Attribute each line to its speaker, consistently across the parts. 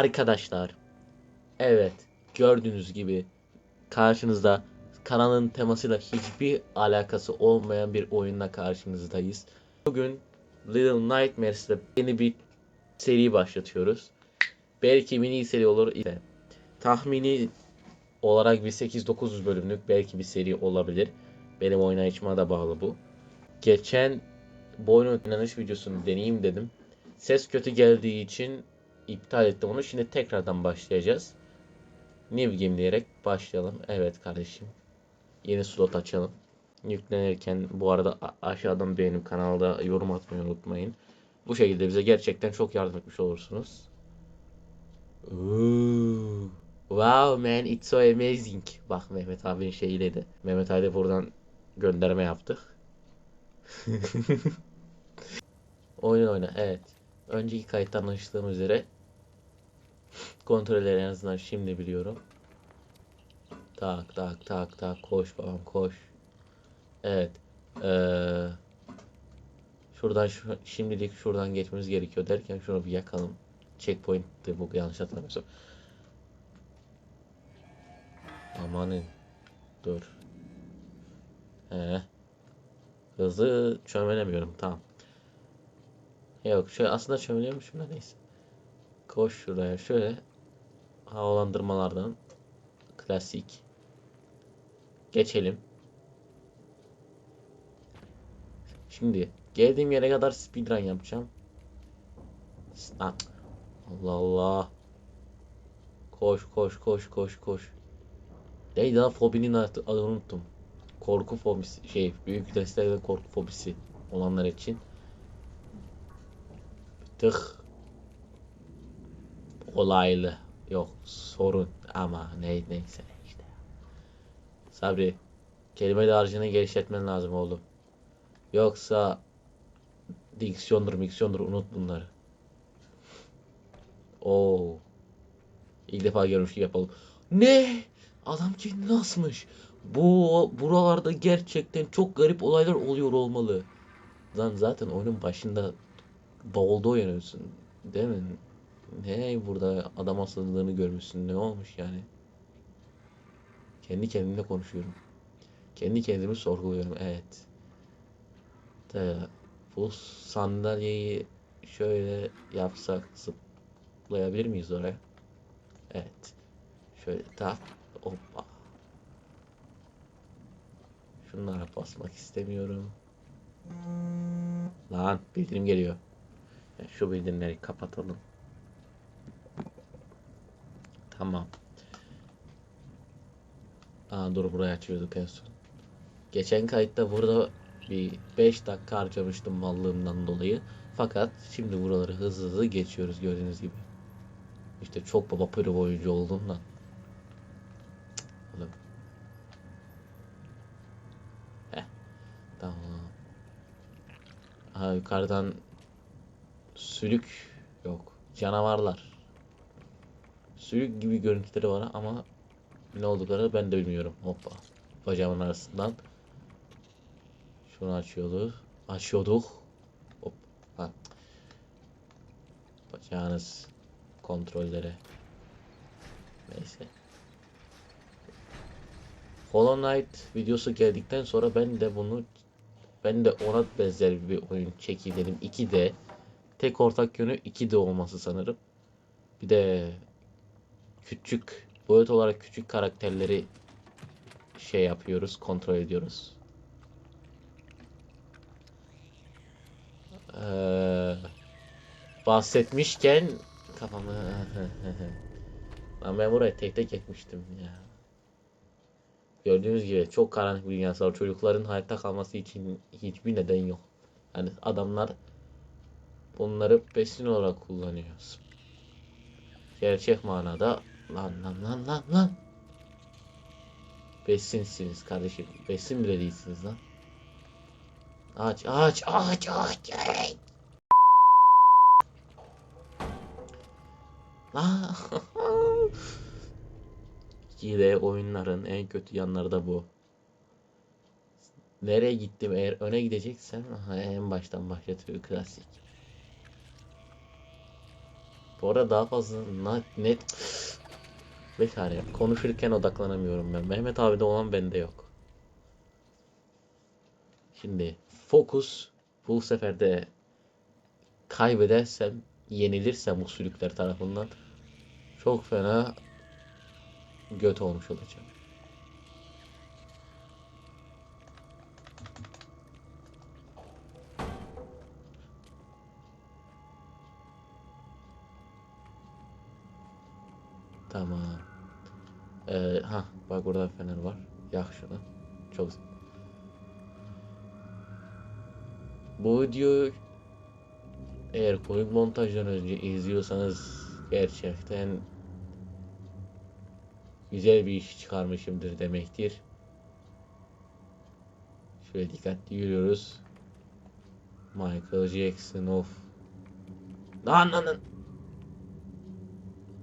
Speaker 1: Arkadaşlar, evet gördüğünüz gibi karşınızda kanalın temasıyla hiçbir alakası olmayan bir oyunla karşınızdayız. Bugün Little Nightmares'te yeni bir seri başlatıyoruz. Belki mini seri olur ise tahmini olarak bir 8-9 bölümlük belki bir seri olabilir. Benim oynayışıma da bağlı bu. Geçen bu oyunun oynanış videosunu deneyeyim dedim. Ses kötü geldiği için iptal ettim onu. Şimdi tekrardan başlayacağız. New Game diyerek başlayalım. Evet kardeşim. Yeni slot açalım. Yüklenirken bu arada aşağıdan beğenip kanalda yorum atmayı unutmayın. Bu şekilde bize gerçekten çok yardım etmiş olursunuz. Ooh. Wow man it's so amazing. Bak Mehmet abinin şeyiyle de. Mehmet abi de buradan gönderme yaptık. Oyun oyna evet. Önceki kayıttan anlaşıldığım üzere kontrolleri en azından şimdi biliyorum. Tak tak tak tak koş babam koş. Evet. Ee, şuradan şu, şimdilik şuradan geçmemiz gerekiyor derken şunu bir yakalım. Checkpoint'ti bu yanlış hatırlamıyorsam. Amanın. Dur. He. Hızlı çömelemiyorum. Tamam. Yok şöyle aslında çömeliyormuşum da neyse. Koş şuraya şöyle. Havalandırmalardan. Klasik. Geçelim. Şimdi geldiğim yere kadar speedrun yapacağım. Lan. Allah Allah. Koş koş koş koş koş. Neydi lan fobinin adı- adını unuttum. Korku fobisi şey büyük destekli korku fobisi olanlar için. Tık. Olaylı. Yok sorun ama ne neyse işte. Sabri kelime dağarcığını genişletmen lazım oğlum. Yoksa diksiyondur miksiyondur unut bunları. Oo. İlk defa görmüş gibi yapalım. Ne? Adam kendini asmış. Bu buralarda gerçekten çok garip olaylar oluyor olmalı. Lan zaten oyunun başında bavulda uyanıyorsun. Değil mi? Ne burada adam asıldığını görmüşsün. Ne olmuş yani? Kendi kendimle konuşuyorum. Kendi kendimi sorguluyorum. Evet. De, bu sandalyeyi şöyle yapsak zıplayabilir miyiz oraya? Evet. Şöyle tak. Hoppa. Şunlara basmak istemiyorum. Lan bildirim geliyor. Ya Şu bildirimleri kapatalım. Tamam. Aa dur burayı açıyorduk en son. Geçen kayıtta burada bir 5 dakika harcamıştım mallığımdan dolayı. Fakat şimdi buraları hızlı hızlı geçiyoruz gördüğünüz gibi. İşte çok baba pırı oyuncu olduğumdan. Oğlum. Heh. Tamam. Ha yukarıdan sülük yok. Canavarlar. Sülük gibi görüntüleri var ama ne olduklarını ben de bilmiyorum. Hoppa. Bacağımın arasından. Şunu açıyorduk. Açıyorduk. Hop. Ha. Bacağınız kontrolleri. Neyse. Hollow Knight videosu geldikten sonra ben de bunu ben de ona benzer bir oyun çekeyim dedim. 2D. Tek ortak yönü 2D olması sanırım. Bir de küçük boyut olarak küçük karakterleri şey yapıyoruz, kontrol ediyoruz. Ee, bahsetmişken kafamı ben buraya tek tek etmiştim ya. Gördüğünüz gibi çok karanlık bir dünyası var. Çocukların hayatta kalması için hiçbir neden yok. Yani adamlar bunları besin olarak kullanıyor. Gerçek manada lan lan lan lan lan. Besinsiniz kardeşim. Besin bile değilsiniz lan. Aç aç aç aç. aç. Hile oyunların en kötü yanları da bu. Nereye gittim eğer öne gideceksen aha, en baştan başlatıyor klasik. Bu arada daha fazla net Bekar ya. Konuşurken odaklanamıyorum ben. Mehmet abi de olan bende yok. Şimdi fokus bu sefer de kaybedersem, yenilirsem bu sülükler tarafından çok fena göt olmuş olacağım. Ee, ha bak burada fener var. Yak şunu. Çok Bu videoyu eğer koyun montajdan önce izliyorsanız gerçekten güzel bir iş çıkarmışımdır demektir. Şöyle dikkatli yürüyoruz. Michael Jackson of. Lan lan lan.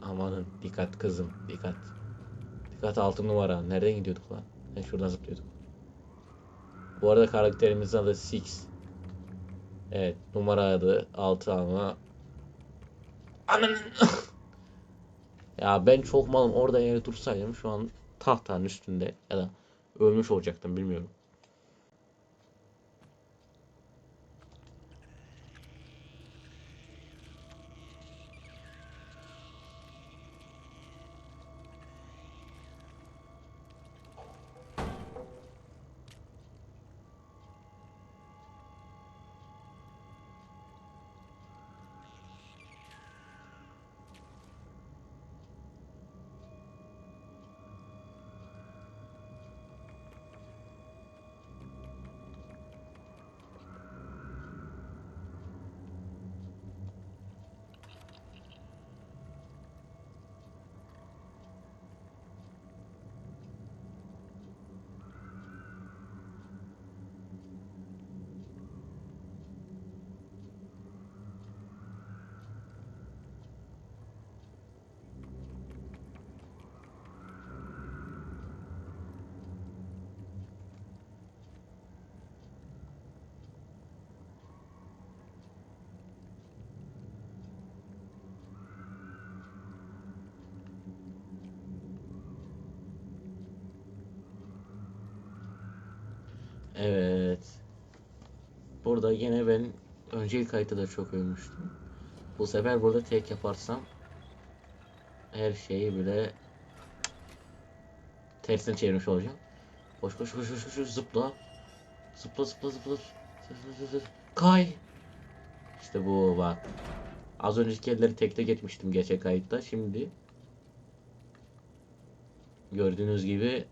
Speaker 1: Amanın dikkat kızım dikkat. Dikkat altı numara. Nereden gidiyorduk lan? Ben şuradan zıplıyorduk. Bu arada karakterimizin adı Six. Evet numara adı 6 ama Ananın Ya ben çok malım orada eğer dursaydım şu an tahtanın üstünde ya da ölmüş olacaktım bilmiyorum. Evet. Burada yine ben önceki kayıtta da çok ölmüştüm. Bu sefer burada tek yaparsam her şeyi bile tersine çevirmiş olacağım. Koş koş koş koş koş zıpla. Zıpla zıpla zıpla. Kay. İşte bu bak. Az önceki yerleri tekte geçmiştim geçen kayıtta. Şimdi gördüğünüz gibi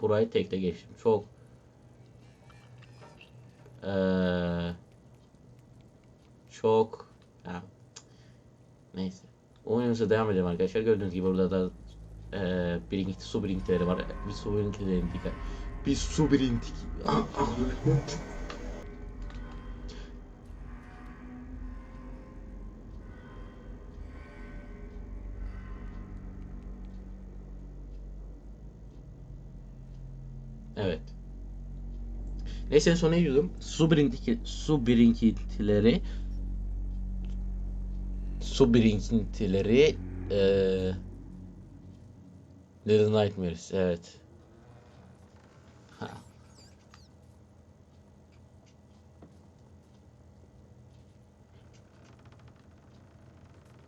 Speaker 1: burayı tekte geçtim. Çok ee, çok ya, neyse. Oyunumuza devam edelim arkadaşlar. Gördüğünüz gibi burada da e, birinkti, su birinktileri var. Bir su birinktileri. Bir su birintik. Neyse en son ne diyordum? Su birinki su birikintileri su birikintileri eee Little Nightmares evet.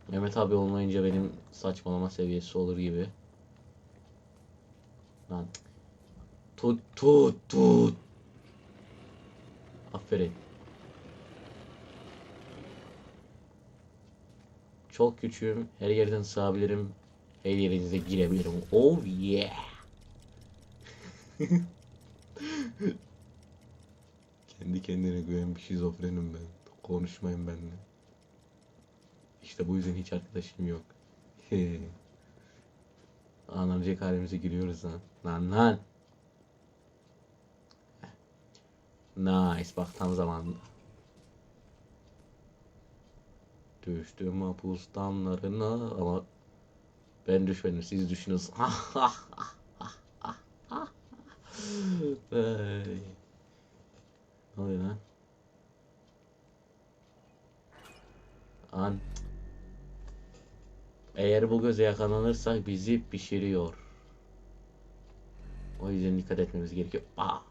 Speaker 1: Mehmet abi olmayınca benim saçmalama seviyesi olur gibi. Lan. Tut tut tut. Aferin. Çok küçüğüm. Her yerden sığabilirim. Her yerinize girebilirim. Oh yeah. Kendi kendine güven bir şizofrenim ben. Konuşmayın benimle. İşte bu yüzden hiç arkadaşım yok. Anlayacak halimize giriyoruz lan. Lan lan. Nice bak tam zamanında. Düştüm mapus damlarına ama ben düşmedim siz düşünüyorsunuz. Ay. Ne oluyor lan? An. Eğer bu göze yakalanırsak bizi pişiriyor. O yüzden dikkat etmemiz gerekiyor. Aa.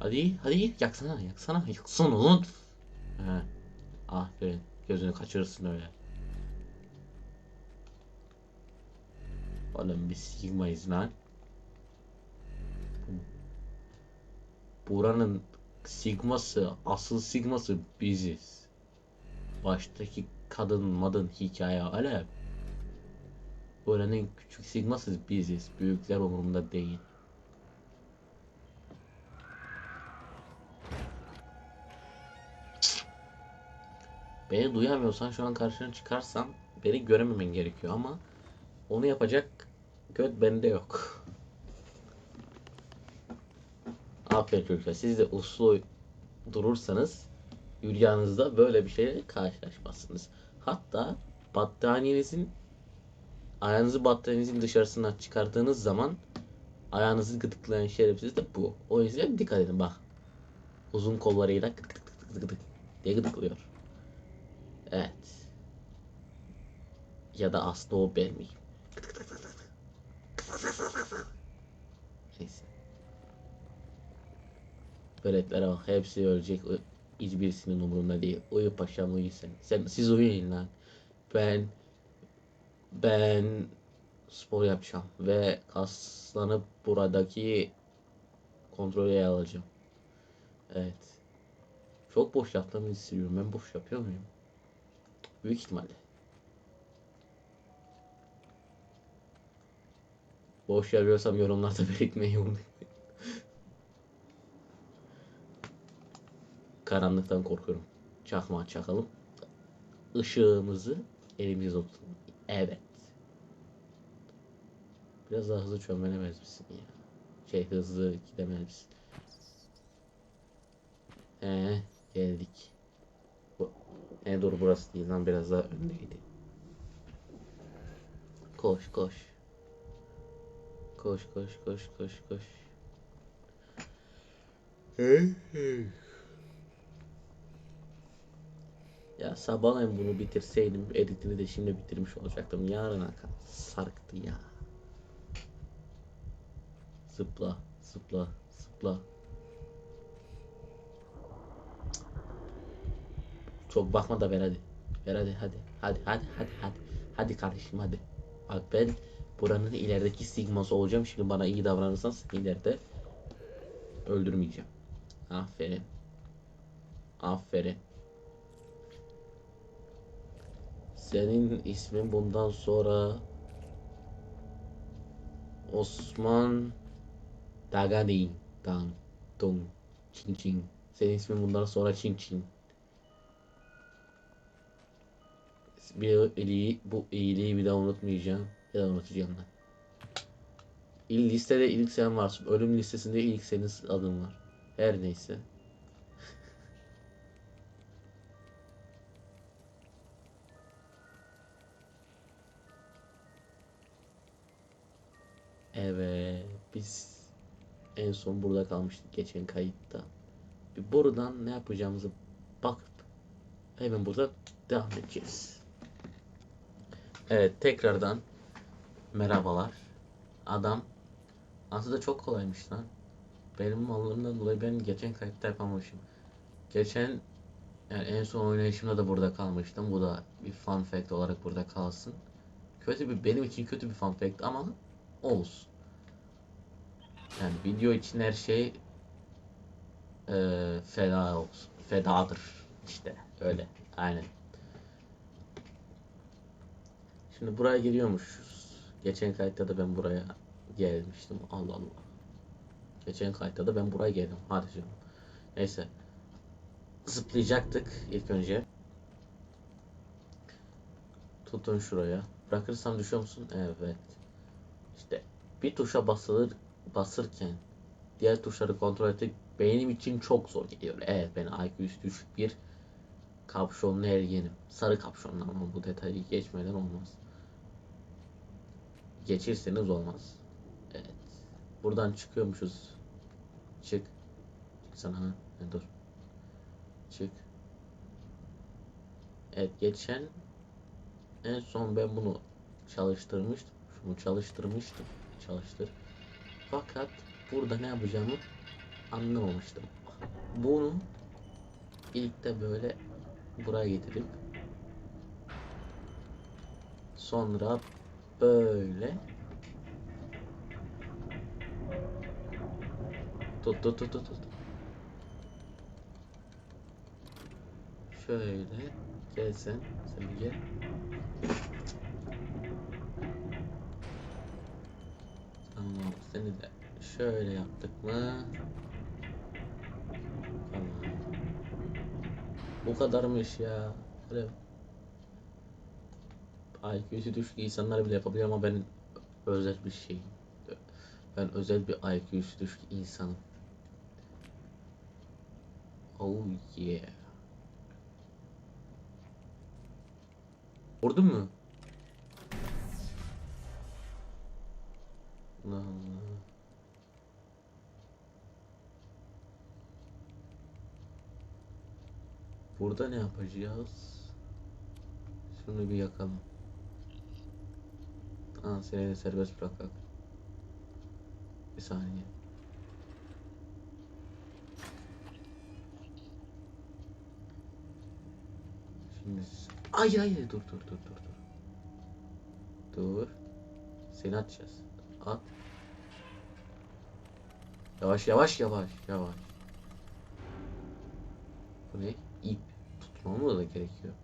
Speaker 1: Hadi, hadi yaksana, yaksana, yaksana lan. He. Aferin. Gözünü kaçırırsın öyle. Oğlum biz Sigma'yız lan. Buranın Sigması, asıl Sigması biziz. Baştaki kadın madın hikaye öyle. Buranın küçük Sigması biziz. Büyükler umurumda değil. Beni duyamıyorsan şu an karşına çıkarsam beni görememen gerekiyor ama onu yapacak göt bende yok. Aferin çocuklar. Siz de uslu durursanız rüyanızda böyle bir şeyle karşılaşmazsınız. Hatta battaniyenizin ayağınızı battaniyenizin dışarısına çıkardığınız zaman ayağınızı gıdıklayan şerefsiz de bu. O yüzden dikkat edin bak. Uzun kollarıyla gıdık gıdık gıdık gıdık diye gıdıklıyor. Evet. Ya da aslında o ben miyim? Neyse. Veletlere bak hepsi ölecek. Hiçbirisinin umurunda değil. Uyu paşam uyu sen. sen siz uyuyun lan. Ben ben spor yapacağım ve kaslanıp buradaki kontrolü alacağım. Evet. Çok boş yaptığımı hissediyorum. Ben boş yapıyor muyum? Büyük ihtimalle. Boş yapıyorsam yorumlarda belirtmeyi unutmayın. Karanlıktan korkuyorum. Çakmağı çakalım. Işığımızı elimizde tutalım. Evet. Biraz daha hızlı çömelemez misin ya? Şey hızlı gidemez misin? Ee, geldik. E dur burası değil lan biraz daha öndeydi. Koş koş. Koş koş koş koş koş. Ya sabahleyin bunu bitirseydim editini de şimdi bitirmiş olacaktım. Yarına kadar sarktı ya. Zıpla, zıpla, zıpla. Çok bakma da ver hadi. Ver hadi hadi. Hadi hadi hadi hadi. Hadi kardeşim hadi. Bak ben buranın ilerideki sigması olacağım. Şimdi bana iyi davranırsan ileride öldürmeyeceğim. Aferin. Aferin. Senin ismin bundan sonra Osman Dagani Dan Dong Çin Çin. Senin ismin bundan sonra Çin Çin. Bir iyiliği, bu iyiliği bir daha unutmayacağım. Ya da unutacağım lan. İl listede ilk sen varsın. Ölüm listesinde ilk senin adın var. Her neyse. Evet, biz en son burada kalmıştık geçen kayıtta. Bir buradan ne yapacağımızı bakıp hemen burada devam edeceğiz. Evet, tekrardan merhabalar. Adam aslında çok kolaymış lan. Benim mallarımdan dolayı ben geçen kayıtta yapamamışım. Geçen yani en son oynayışımda da burada kalmıştım. Bu da bir fun fact olarak burada kalsın. Kötü bir benim için kötü bir fun fact ama olsun. Yani video için her şey eee feda olsun. Fedadır işte öyle. Aynen. Şimdi buraya geliyormuşuz. Geçen kayıtta da ben buraya gelmiştim. Allah Allah. Geçen kayıtta da ben buraya geldim. Hadi canım. Neyse. Zıplayacaktık ilk önce. Tutun şuraya. Bırakırsam düşüyor musun? Evet. İşte bir tuşa basılır basırken diğer tuşları kontrol etmek benim için çok zor geliyor. Evet ben IQ'su düşük bir kapşonlu ergenim. Sarı kapşonlu ama bu detayı geçmeden olmaz. Geçirseniz olmaz. Evet. Buradan çıkıyormuşuz. Çık. Çıksana ha. Ne dur. Çık. Evet geçen En son ben bunu çalıştırmıştım. Şunu çalıştırmıştım. Çalıştır. Fakat burada ne yapacağımı anlamamıştım. Bunu ilk de böyle buraya getirip sonra böyle tut tut tut tut tut. Şöyle gel sen gel. Tamam seni de şöyle yaptık mı? Tamam. Bu kadarmış ya. Böyle IQ'su düşük insanlar bile yapabilir ama benim özel bir şey. Ben özel bir IQ'su düşük insanım. Oh yeah. Vurdun mu? Allah Allah. Burada ne yapacağız? Şunu bir yakalım. Aa, seni de serbest bırakalım. Bir saniye. Şimdi ay ay, dur dur dur dur dur. Dur. Seni atacağız. At. Yavaş yavaş yavaş yavaş. Bu ne? İp. Tutmamız da gerekiyor.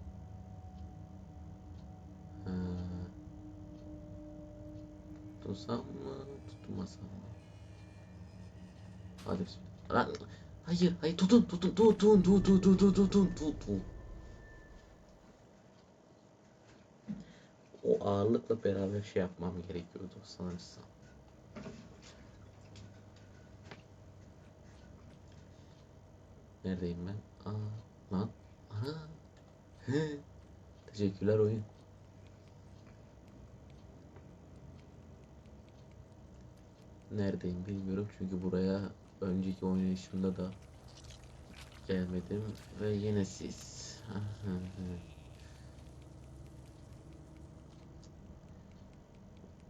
Speaker 1: Ha. Tutsam mı? Tutmasam mı? Hadi bismillah. Hayır, hayır tutun, tutun, tutun, tutun, tutun, tutun, tutun. O ağırlıkla beraber şey yapmam gerekiyordu sanırsam. Neredeyim ben? Aa, lan. He. Teşekkürler oyun. Neredeyim bilmiyorum çünkü buraya önceki oynayışımda da gelmedim ve yine siz.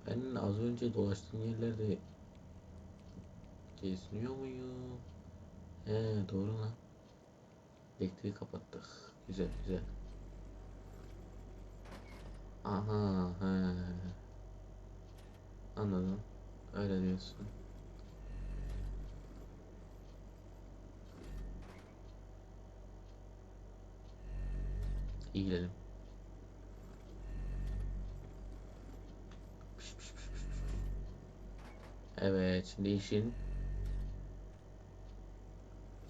Speaker 1: Ben az önce dolaştığım yerlerde geziniyor muyum? He doğru lan. Elektriği kapattık. Güzel güzel. Aha he. Öyle diyorsun. İyi gidelim. Piş, piş, piş, piş, piş. Evet, şimdi işin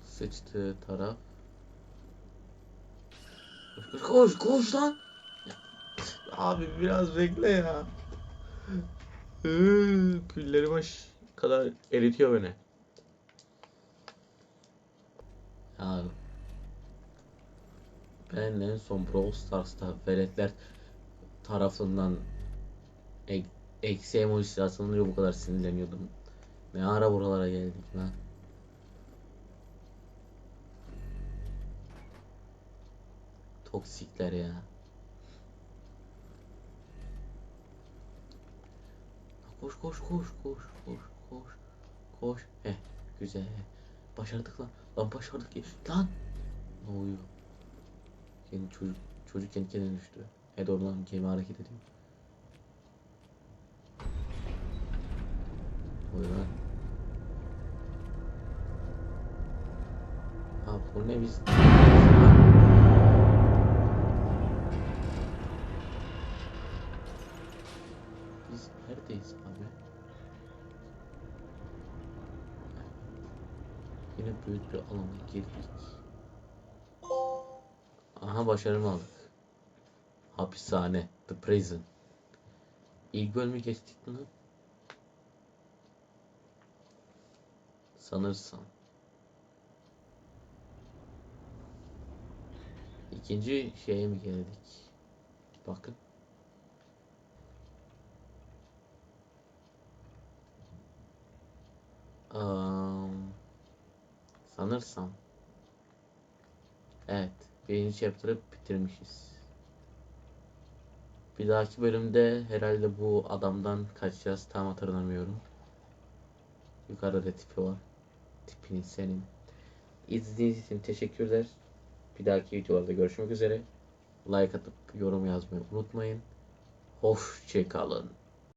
Speaker 1: sıçtığı taraf. Koş koş koş, koş lan. Abi biraz bekle ya. Külleri baş kadar eritiyor beni. Ya ben en son Brawl Stars'ta veletler tarafından ek, eksi emojisi atılınca bu kadar sinirleniyordum. Ne ara buralara geldik lan. Toksikler ya. Koş koş koş koş koş koş koş. Heh güzel. Başardık lan. Lan başardık ya. Lan. Ne oluyor? Kendi çocuk çocuk kendi kendine düştü. E doğru lan gemi hareket ediyor. Lan. Ha bu ne? Biz bir alana girdik. Aha başarımı aldık. Hapishane. The Prison. İlk bölümü geçtik mi? Sanırsam. İkinci şeye mi geldik? Bakın. Am, sanırsam. Evet. Birinci chapter'ı bitirmişiz. Bir dahaki bölümde herhalde bu adamdan kaçacağız. Tam hatırlamıyorum. Yukarıda da tipi var. Tipini senin. İzlediğiniz için teşekkürler. Bir dahaki videolarda görüşmek üzere. Like atıp yorum yazmayı unutmayın. Hoşçakalın.